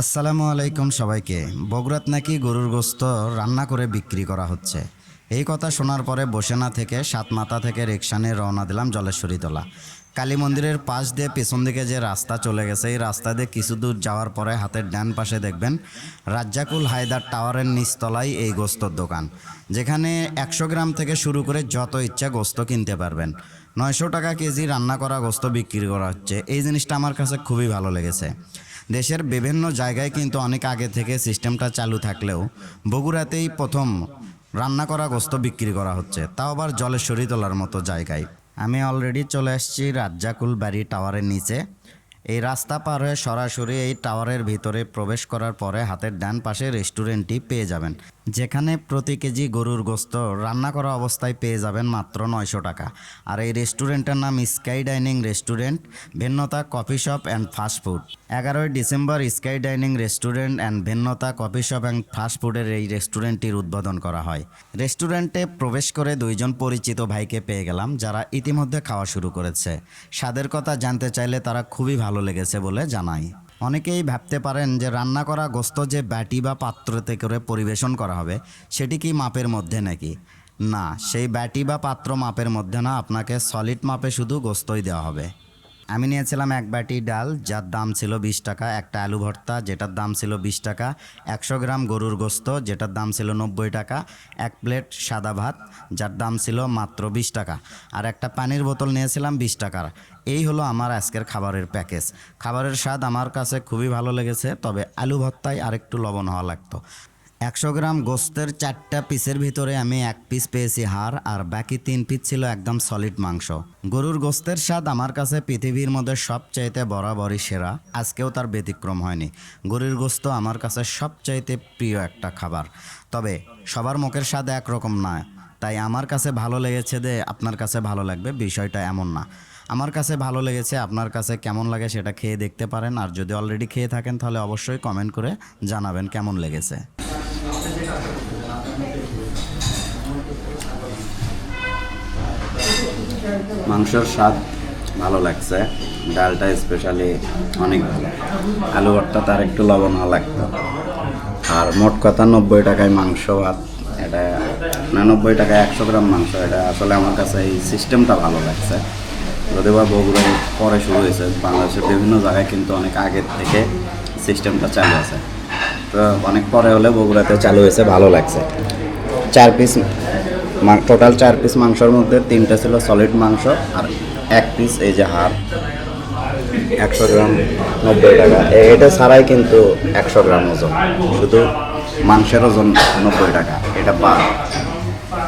আসসালামু আলাইকুম সবাইকে। বগুড়াত নাকি গরুর গোস্ত রান্না করে বিক্রি করা হচ্ছে। এই কথা শোনার পরে বসে না থেকে সাত মাথা থেকে নিয়ে রওনা দিলাম জলেশ্বরী তোলা। কালী মন্দিরের পাশ দিয়ে পেছন দিকে যে রাস্তা চলে গেছে, এই রাস্তা দিয়ে কিছু দূর যাওয়ার পরে হাতের ডান পাশে দেখবেন রাজ্জাকুল হায়দার টাওয়ারের নিচতলায় এই গোস্তর দোকান, যেখানে একশো গ্রাম থেকে শুরু করে যত ইচ্ছা গোস্ত কিনতে পারবেন। নয়শো টাকা কেজি রান্না করা গোস্ত বিক্রি করা হচ্ছে। এই জিনিসটা আমার কাছে খুবই ভালো লেগেছে। দেশের বিভিন্ন জায়গায় কিন্তু অনেক আগে থেকে সিস্টেমটা চালু থাকলেও বগুড়াতেই প্রথম রান্না করা গোস্ত বিক্রি করা হচ্ছে। তাও আবার জলেশ্বরী তোলার মতো জায়গায়। আমি অলরেডি চলে আসছি রাজ্জাকুল বাড়ি টাওয়ারের নিচে। এই রাস্তা পার হয়ে সরাসরি এই টাওয়ারের ভিতরে প্রবেশ করার পরে হাতের ডান পাশে রেস্টুরেন্টটি পেয়ে যাবেন, যেখানে প্রতি কেজি গরুর গোস্ত রান্না করা অবস্থায় পেয়ে যাবেন মাত্র নয়শো টাকা। আর এই রেস্টুরেন্টের নাম sky dining restaurant, Bhinnota coffee shop and fast food এগারোই December sky dining restaurant and Bhinnota coffee shop and ফাস্টফুডের এই রেস্টুরেন্টটির উদ্বোধন করা হয়। রেস্টুরেন্টে প্রবেশ করে দুইজন পরিচিত ভাইকে পেয়ে গেলাম, যারা ইতিমধ্যে খাওয়া শুরু করেছে। স্বাদের কথা জানতে চাইলে তারা খুবই ভালো লেগেছে বলে জানায় অনেকেই ভাবতে পারেন যে রান্না করা গোস্ত যে ব্যাটি বা পাত্রতে করে পরিবেশন করা হবে, সেটি কি মাপের মধ্যে নাকি? না, সেই ব্যাটি বা পাত্র মাপের মধ্যে না, আপনাকে সলিড মাপে শুধু গোস্তই দেওয়া হবে। আমি নিয়েছিলাম এক বাটি ডাল, যার দাম ছিল বিশ টাকা, একটা আলু ভর্তা, যেটার দাম ছিল বিশ টাকা, একশো গ্রাম গরুর গোস্ত, যেটার দাম ছিল নব্বই টাকা, এক প্লেট সাদা ভাত, যার দাম ছিল মাত্র বিশ টাকা, আর একটা পানির বোতল নিয়েছিলাম বিশ টাকার। এই হলো আমার আজকের খাবারের প্যাকেজ। খাবারের স্বাদ আমার কাছে খুবই ভালো লেগেছে, তবে আলু ভর্তায় আরেকটু লবণ হওয়া লাগতো। একশো গ্রাম গোস্তের চারটা পিসের ভিতরে আমি এক পিস পেয়েছি হাড়, আর বাকি তিন পিস ছিল একদম সলিড মাংস। গরুর গোস্তের স্বাদ আমার কাছে পৃথিবীর মধ্যে সবচাইতে বরাবরই সেরা। আজকেও তার ব্যতিক্রম হয়নি। গরুর গোস্ত আমার কাছে সবচাইতে প্রিয় একটা খাবার। তবে সবার মুখের স্বাদ একরকম না। তাই আমার কাছে ভালো লেগেছে যে আপনার কাছে ভালো লাগবে, বিষয়টা এমন না। আমার কাছে ভালো লেগেছে আপনার কাছে কেমন লাগে সেটা খেয়ে দেখতে পারেন। আর যদি অলরেডি খেয়ে থাকেন, তাহলে অবশ্যই কমেন্ট করে জানাবেন কেমন লেগেছে। মাংসর স্বাদ ভালো লাগছে, ডালটা স্পেশালি অনেক ভালো। আলু ভর্তা তার একটু লবণ লাগতো। আর মোট কথা নব্বই টাকায় মাংস ভাত, এটা না, নব্বই টাকায় একশো গ্রাম মাংস, এটা আসলে আমার কাছে এই সিস্টেমটা ভালো লাগছে। যদি বা বগুড়ায় পরে শুরু হয়েছে, বাংলাদেশের বিভিন্ন জায়গায় কিন্তু অনেক আগের থেকে সিস্টেমটা চালু আছে। তো অনেক পরে হলে বগুড়াতে চালু হয়েছে, ভালো লাগছে। চার পিস টোটাল চার পিস মাংসর মধ্যে তিনটা ছিল সলিড মাংস আর এক পিস এই যে হার একশো গ্রাম নব্বই টাকা। এটা ছাড়াই কিন্তু একশো গ্রাম ওজন। শুধু মাংসের ওজন নব্বই টাকা। এটা বাদ